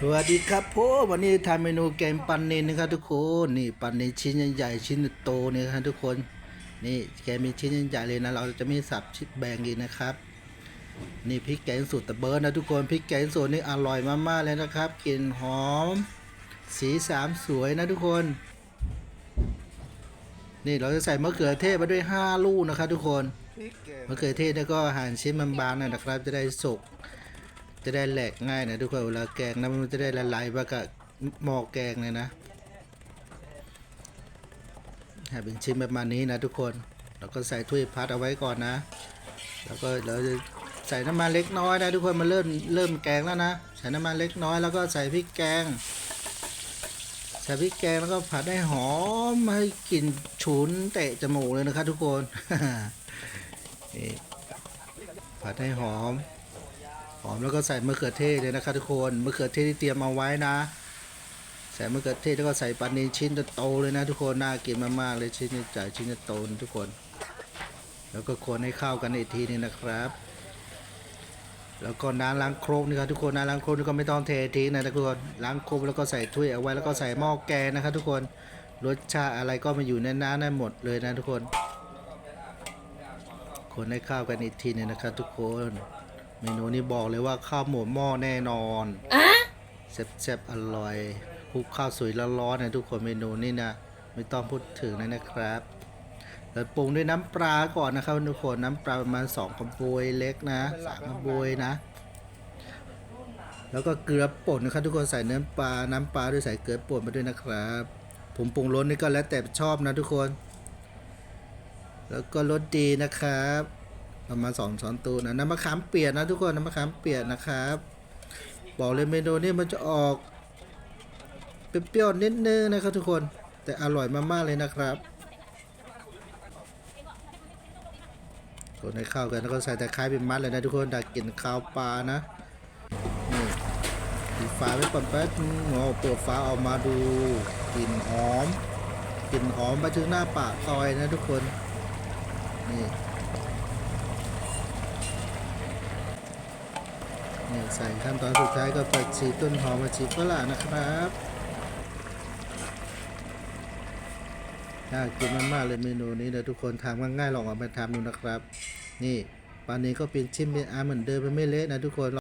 สวัสดีครับพ่อวันนี้ทำเมนูแกงปันเนนนะครับทุกคนนี่ปันเนนชิ้นใหญ่ๆชิ้นโตเนี่ยครับทุกคนนี่แกมีชิ้นใหญ่ๆเลยนะเราจะไม่สับชิ้นแบ่งดีนะครับ นี่พริกแกงสูตรตะเบิร์ดนะทุกคนพริกแกงสูตรนี่อร่อยมากๆเลยนะครับกลิ่นหอม สีสามสวยนะทุกคน นี่เราจะใส่มะเขือเทศมาด้วย 5 ลูกนะครับทุกคนมะเขือเทศเนี่ยก็หั่นชิ้นบางๆหน่อยนะครับจะได้สุก จะได้แหลกง่ายนะทุกคนเวลาแกงนะมันจะได้ละลายไปกับหม้อแกงเลยนะห้เป็นชิ้นประมาณนี้นะทุกคนแล้วก็ใส่ถ้วยพัดเอาไว้ก่อนนะ แล้วก็เราจะใส่น้ำมันเล็กน้อยนะทุกคนมันเริ่มเริ่มแกงแล้วนะ ใส่น้ำมันเล็กน้อยแล้วก็ใส่พริกแกงใส่พริกแกงแล้วก็ผัดให้หอมให้กลิ่นฉุนเตะจมูกเลยนะครับทุกคนผัดให้หอม หอมแล้วก็ใส่มะเขือเทศเลยนะครับทุกคนมะเขือเทศที่เตรียมเอาไว้นะ ใส่มะเขือเทศแล้วก็ใส่ปลาเนชิ้นโตเลยนะทุกคนน่ากินมากๆเลยชิ้นใหญ่ชิ้นโตนะทุกคน แล้วก็คนให้เข้ากันอีกทีนึงนะครับ แล้วก็น้ำล้างโครกนี่ครับทุกคนน้ำล้างโครกนี่ก็ไม่ต้องเททิ้งนะทุกคนล้างโครกแล้วก็ใส่ถ้วยเอาไว้แล้วก็ใส่หม้อแกงนะครับทุกคนรสชาติอะไรก็มาอยู่ในน้ำได้หมดเลยนะทุกคน คนให้เข้ากันอีกทีนึงนะครับทุกคน เมนูนี้บอกเลยว่าข้าวหมูหม้อแน่นอนแซ่บๆอร่อยคลุกข้าวสวยร้อนๆนะทุกคนเมนูนี้นะไม่ต้องพูดถึงเลยนะครับแล้วปรุงด้วยน้ำปลาก่อนนะครับทุกคนน้ำปลาประมาณสองกระบวยเล็กนะสามกระบวยนะ แล้วก็เกลือป่นนะครับทุกคนใส่เนื้อปลาน้ำปลาด้วยใส่เกลือป่นมาด้วยนะครับผมปรุงรสนี่ก็แล้วแต่ชอบนะทุกคน แล้วก็รสดีนะครับ ประมาณสองช้อนตูนะน้ำมะขามเปียกนะทุกคนน้ำมะขามเปียกนะครับ บอกเลยเมนูนี้มันจะออกเปรี้ยวๆนิดนึงนะครับทุกคนแต่อร่อยมากๆเลยนะครับคนให้เข้ากันแล้วก็ใส่แตะไคร้เป็นมัดเลยนะทุกคนดักกลิ่นคาวปลานะนี่ปิดฝาไว้ก่อนแป๊บนึงเอาเปิดฝาออกมาดูกลิ่นหอมกลิ่นหอมไปถึงหน้าปากซอยนะทุกคนนี่ ใส่ขั้นตอนสุดท้ายก็ผักชีต้นหอมผักชีฝรั่งนะครับน่ากินมากๆเลยเมนูนี้เดี๋ยวทุกคนทำง่ายๆลองเอาไปทำดูนะครับ นี่ปลานี้ก็เป็นชิ้นเป็นอาเหมือนเดิมมันไม่เละนะทุกคน